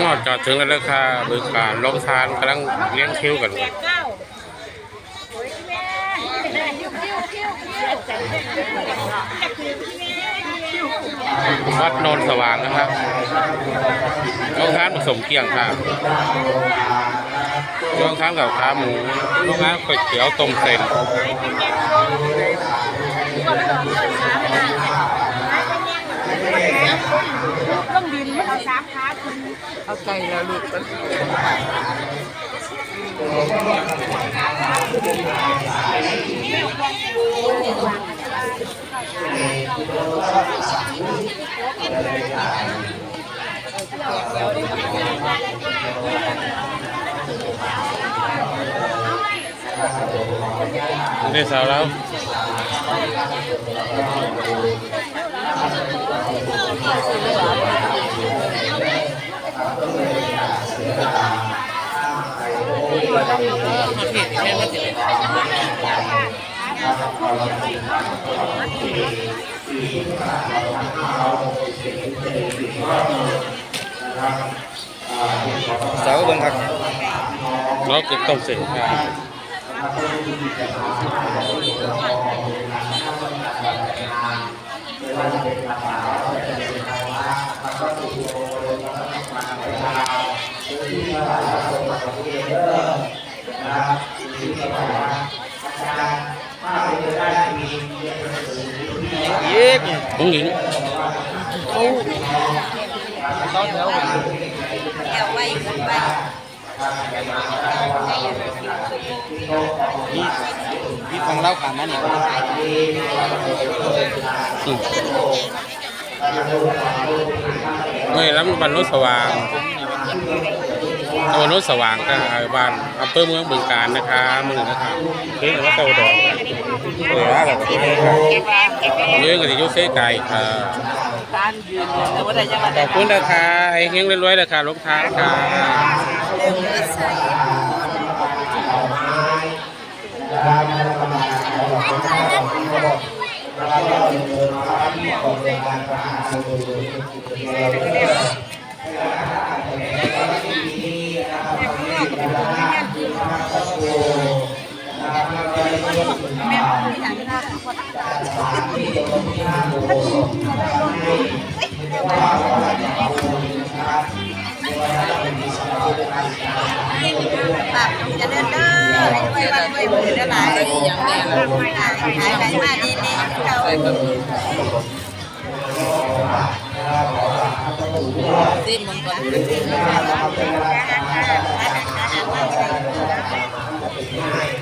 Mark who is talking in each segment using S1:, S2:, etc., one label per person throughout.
S1: งอดจอดถึงแล้วเลยค่ะบริการลงทานกำลังเลี้ยงคิวกันวัดโนนสว่างนะครับโรงทานผสมเกี่ยงค่ะโรงทานกับขาหมูโรงงานก๋วยเตี๋ยวต้มเส้น
S2: ต้องดินไม่เอาสามขาคุณ
S3: เอาใจแล้วลูกกัน
S1: นี่สาวแล้ว สาวเบิ่งค รับเราเก็บต้มเส้นค่ะ
S3: ยิบ
S1: ผู้หญิง
S3: ต้องแล้ว
S2: แอวไว้ไว้
S3: นี่นี่ของเราขามันนี่ย
S1: ไม่รับบันรถสว่าง ตำบลรถสว่างก็บ้านอำเภอเมืองบึงการนะคะมือนะครับเฮ้ยว่าเก่าดอกเออว่าแบบนี้ครับเยอะกับที่ยกเส้ไก่ค่ะ
S3: การยืนแต่ว่า
S1: ขอบคุณนะคะไอ้เฮงรวยๆนะคะลูกค้าค่ะ
S2: แบบจะเดินเด้อไว้วันไว้มือได้หลาย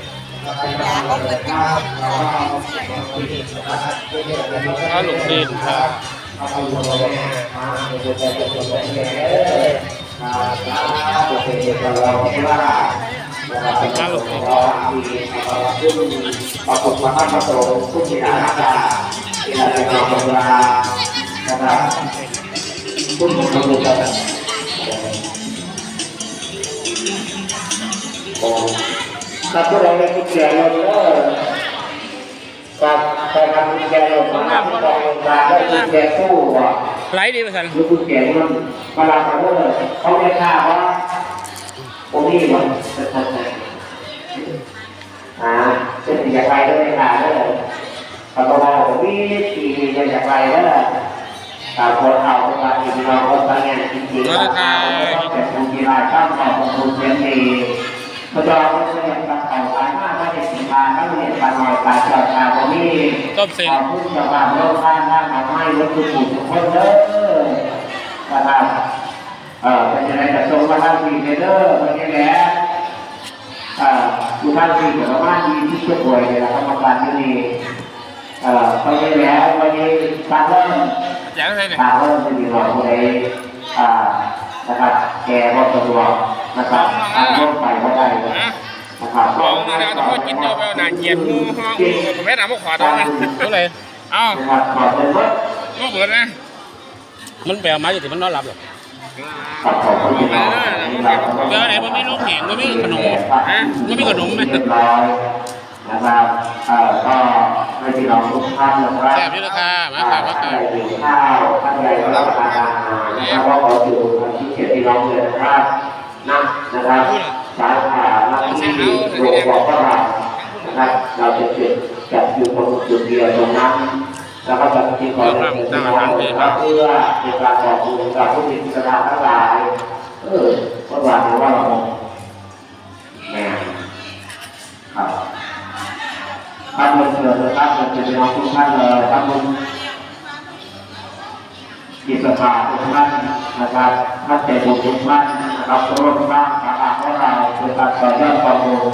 S2: อ ย่างนี้ขายไปมาดีนี่เรา
S3: สิ้นมันก่อน
S2: ยาเขาเปิดจัง
S1: ข้าวลูกซีนค่ะข้าวลูกซีน
S4: ครับพวกเราได้กุญแจรถเด้อครับใครทำกุญแจรถมาที่กองโรงงานได้กุญแจตู้อะ
S1: ไลฟ์ดีไปสัน
S4: หรือกุญแจรถมาลาเขาเลยเขาไม่ทราว่าผมนี่มันอ่าจะเป็นอย่างไรด้วยค่ะเด้อเขาบอกว่าผมนี่ทีวีจะอย่างไรเด้อตามคนเอาคนมาอีกเราคนตั้งงานจริงๆแล้วก็แต่คุณกีฬาช่างขอบคุณเสียงดี พระเจ้าพระเจ้าการเข่าขายมากก็จะสิมาทั้งเรียนการหน่อยการเจ้าชาวคนนี้
S1: ต้มเส้น
S4: ขอบคุณสำหรับโลกท่านท่านมาให้รถทุกผู้ทุกคนเด้อนะครับเอ่อเป็นยังไงจะทรงมาท่านสี่เด้อวันนี้แหละเอ่อทุกท่านสี่เดี๋ยวมาดีที่ช่วยป่วยเลยนะกรรมการที่นี่เอ่อวันนี้แล้ววันนี้การเริ่ม
S1: แจ้งให้หน่อย
S4: ทางเริ่มจะมีหลอดคนใดอ่านะครับแกรถสะดวก นะครับทางรถไปก็ได้นะครับ
S1: ลองนะนะต้องกินเยอะไปหนาเกียดงูห้องผมไม่ถามว่าขอต้องนะเท่าไหร่เอ้า
S4: นะครับขอบคุณครับ
S1: ก็เบิดนะมันแปลมาอยู่ที่มันนอนหลับหรอ
S4: ขอบคุณครับ
S1: เดี๋ยวไหนมันไม่รู้แหงมันไม่มีขนมฮะมันไม่มีขนมไหม
S4: เรียบร้อยน
S1: นะครับเอ่อก็ให้พี่น้องทุกท่านนะครับ
S4: แซ่บอยู่นะคะมาค่ะมาค่ะ
S1: ท่านใดหิวข้าวท่านใดรับประทานอาหารนะครับก็ขอถือความคิดเห็นพี่น้องเลยนะครับ นะนะครับสาขาหน้าที่โรงบอกว่าเรานะครับเราจะจุดจัดอยู่ตรงจุดเดียวตรงนั้นแล้วก็จะที่ขอให้พี่น้องครับเพื่อเป็นการบอกบุญกับผู้มีจิตนาทั้งหลายเออก็หวังว่าเราแม่ครับท่านเชิญนะครับเชิญพี่น้องทุกท่านเลยท่านกิจกาทุกท่านนะครับท่านใจบุญทุกท่าน นะครับร่วมสร้างสาขาของเราเป็นการต่อยอดความรู้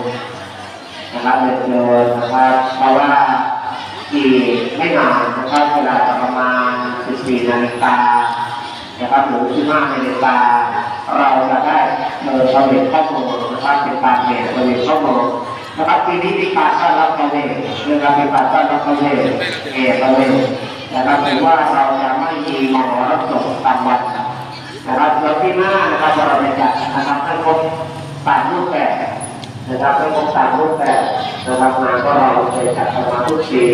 S1: นะครับเรียนเชิญนะครับเพราะว่าอีกไม่นานนะครับเวลาประมาณ 14 นาฬิกานะครับหรือ15นาฬิกาเราจะได้เชิญประเด็นข้อมูลนะครับเป็นการเรียนประเด็นข้อมูลนะครับปีนี้มีการต้อนรับประเด็นเรื่องการมีการต้อนรับประเด็นเอประเด็นะครับถือว่าเราจะไม่มีหมหรสพตามวันนะ นะครับแล้วที่หน้านะครับเราจะจัดนะครับให้งครบตามรูปแบบนะครับให้งครบตามรูปแบบนะครับงาก็เราเคยจัดกันมาทุกปี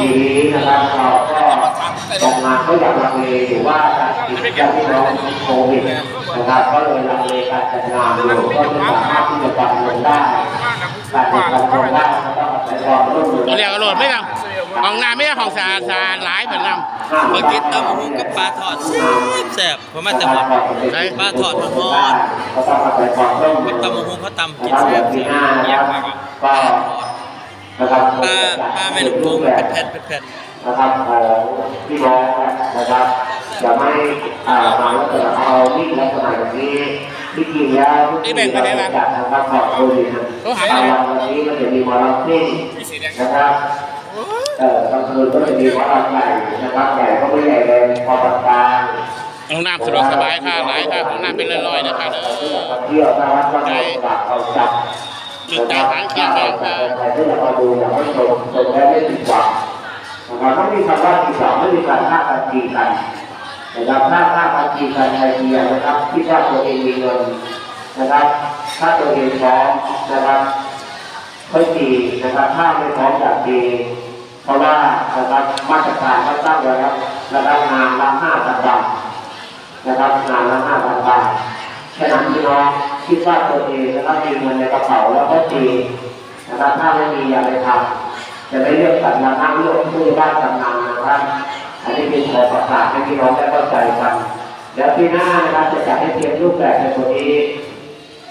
S1: ปีนี้นะครับเราก็ออกมาก็อยากลังเลอยู่ว่าจะติดจากที่น้องโควิดนะครับก็เลยลังเลการจัดงานอยู่ก็ไม่สามารถที่จะจัดลงได้การจัดลงได้ก็ต้องอาศัยความร่วมมือ
S4: เรียกกระโดดไม่นำ ของน้ำไม่ใช่ของสะอาดสะอาดหลายเหมือนนำ
S3: เมื่อกี้ตำบักหุ่งกับปลาทอดแซ่บๆเพราะมาแต่หมด
S4: ใช่
S3: ปลาทอดทอด
S1: ก็ต้องอาศัยความร่วมมื
S3: กั
S1: อบ
S3: ตำบักหุ่งเขาตำกิน
S1: นะครับ
S3: แซ่บ
S1: ปีหน้านะครับก็นะครับ
S3: ปลาปลาแม่ลูกโป่งเป็นแผ่นเป็นแผ่น
S1: นะครับของพี่น้องนะครับจะไม่อ่ามาลักษณะเอาวิ่งลักษณะแบบนี้ที่จริงแล้วที่เราจัดนะครับขอบคุณนะวันนี้มันจะมีมอลล์ซิ่งนะครับ เอ่อกลางคืนก็จะมีวัดใหญ่นะครับใหญ่ก็ไม่ใหญ่เลยพอปานกลาง
S4: ของน้ำสะดวกสบายค่ะหลายค่ะของน้ำเป็นลอยๆนะคะเด้อ
S1: เที่ยวถ้าวัดก็ได้เอาจับ
S4: จุดจ่ายหางเคียงแดงค่ะ
S1: ใครที่อยากมาดูอยากให้ชมชมได้ไม่ผิดหวังนะครับไม่มีคำว่าผิดหวังไม่มีการฆ่ากันตีกันนะครับถ้าฆ่ากันตีกันใครเดียวนะครับคิดว่าตัวเองมีเงินนะครับ ถ้าตัวเองพร้อมนะครับค่อยตีนะครับถ้าไม่พร้อมอยากตี เพราะว่านะครับ มาตรฐานเขาตั้งไว้แล้วระดับงานละห้าพันบาทนะครับงานละห้าพันบาทแค่นั้นพี่น้องคิดว่าตัวเองนะครับมีเงินในกระเป๋าแล้วก็ตีนะครับถ้าไม่มีอย่าไปทำจะไม่เลือกสัญญาณเลือกผู้บ้านกำนันนะครับอันนี้เป็นขอประกาศให้พี่น้องได้เข้าใจกันเดี๋ยวปีหน้านะครับจะจัดให้เตรียมรูปแบบในตัวนี้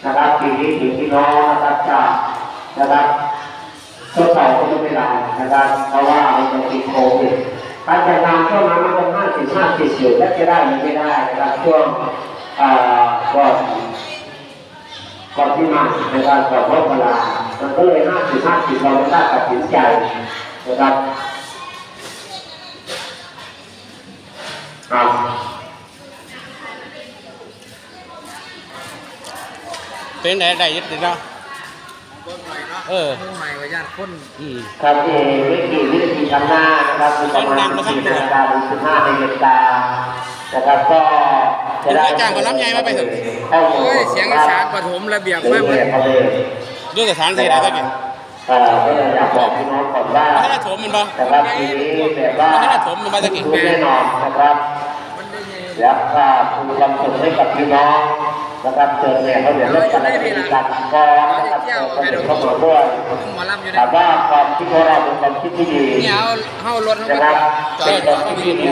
S1: นะครับปีนี้ถึงพี่น้องนะครับจะนะครับ ทดสอบก็ไม่ได้นะครับเพราะว่ามันเป็นติดโควิดการจัดงานช่วงนั้นมันเป็นห้าสิบห้าสิบอยู่และจะได้หรือไม่ได้นะครับช่วงอ่าก่อนก่อนที่มาในการก่อนรอบเวลามันก็เลยห้าสิบห้าสิบเราไม่ได้ตัดสินใจนะครับครับ
S4: เป็นไหนได้ยึดติดเนาะ เออ
S3: ใหม่ว่าญาติคน
S4: อืม
S1: ครับที่วิธีวิธีทำหน้านะครับมีประมาณสี่นาฬิกาถึงสิบห้านาฬิกานะครับก็จะได้
S4: จ้างกับน้ำใหญ่มาไปเถอะ
S1: ข้อมูล
S3: โอ้ยเสียงอีสานปฐมระเบียบ
S1: เรื่
S3: มาก
S1: อง
S3: เล
S1: เรี
S3: ย
S1: ยนเขาเลย
S4: ด้วยสถานที่ไหนสักอย่าง
S1: เอ่อก็เลยอยากบอกพี่น้องก่อนว่า
S4: ไม่ได้ถมมันบ่
S1: นะครับทีนี้แบบว่า
S4: ไม่ได้ถมมันมาจากกี่
S1: แน่นอนนะครับแล้วก็คุณความสุขให้กับพี่น้อง นะครับเชิญเนี่ยเขาเดี๋ยวเลิกกันแล้วก็มีการก็นะครับเชิญเขาเดี๋ยวเขาบอกด้วย
S3: หมอลำอยู่ใน
S1: ถามว่าความคิดของเราเป็นความคิดที่ดี
S3: เนี่ยเอาเข้ารถเข้า
S1: นะ
S3: ไป
S1: ครับ
S3: จอ
S1: เป็น
S3: ด
S1: ความคิดที่ดี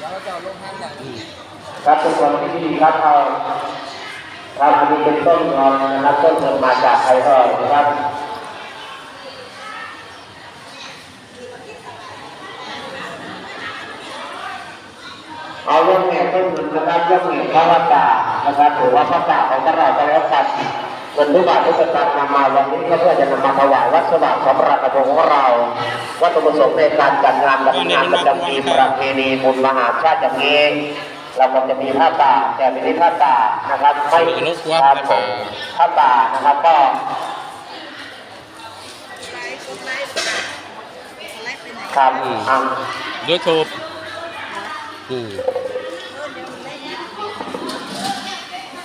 S3: แล้วจอดลงห้างใหญ่
S1: ครับเป็นความคิดที่ดีครับเอาครับอันนี้เป็นต้นงอนนะครับต้นเงินมาจากไทยก็นะครับ เอาเรื่องเงินต้นเงินนะครับเรื่องเงินพระวตานะครับถือว่าพระตาของพระเราจะแล้วกันเงินทุกบาททุกสตางค์นำมาวันนี้ก็เพื่อจะนำมาถวายวัดสว่างของพระกระทงของเราวัตถุประสงค์ในการจัดงานดำเนินประจำปีประเพณีบุญมหาชาติอย่างนี้เราก็จะมีผ้าป่าแต่เป็นที่ผ้าป่านะครับไม่
S4: รบกวน
S1: ครับ
S4: นะ
S1: ผ
S4: ครั
S1: ม
S4: บ
S1: ผ้าป่านะครับก็
S2: ไลฟ์กดไลฟ์ไลฟ์ไปไหน
S1: ครับอ่า
S4: ยูทูบ อืม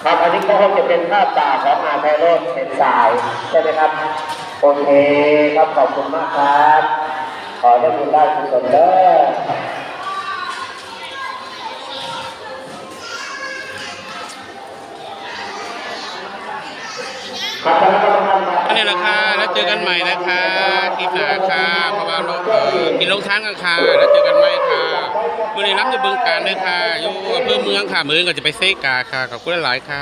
S1: ครับอันนี้ก็คงจะเป็นผ้าป่าของอาไพโรธเป็นสายใช่ไหมครับโอเคครับขอบคุณมากครับ ขอได้บุญได้กุศลเด้อครับ
S4: นนี้ละค่ะแล้วเจอกันใหม่นะคะคลิปหน้าค่ะเพราะว่าเราเออกินลงทางกันค่ะแล้วเจอกันใหม่ค่ะมื่อนี้รับจะบึงการด้วยค่ะอยู่อำเภอเมืองค่ะเมืองก็จะไปเซกาค่ะขอบคุณหลายค่ะ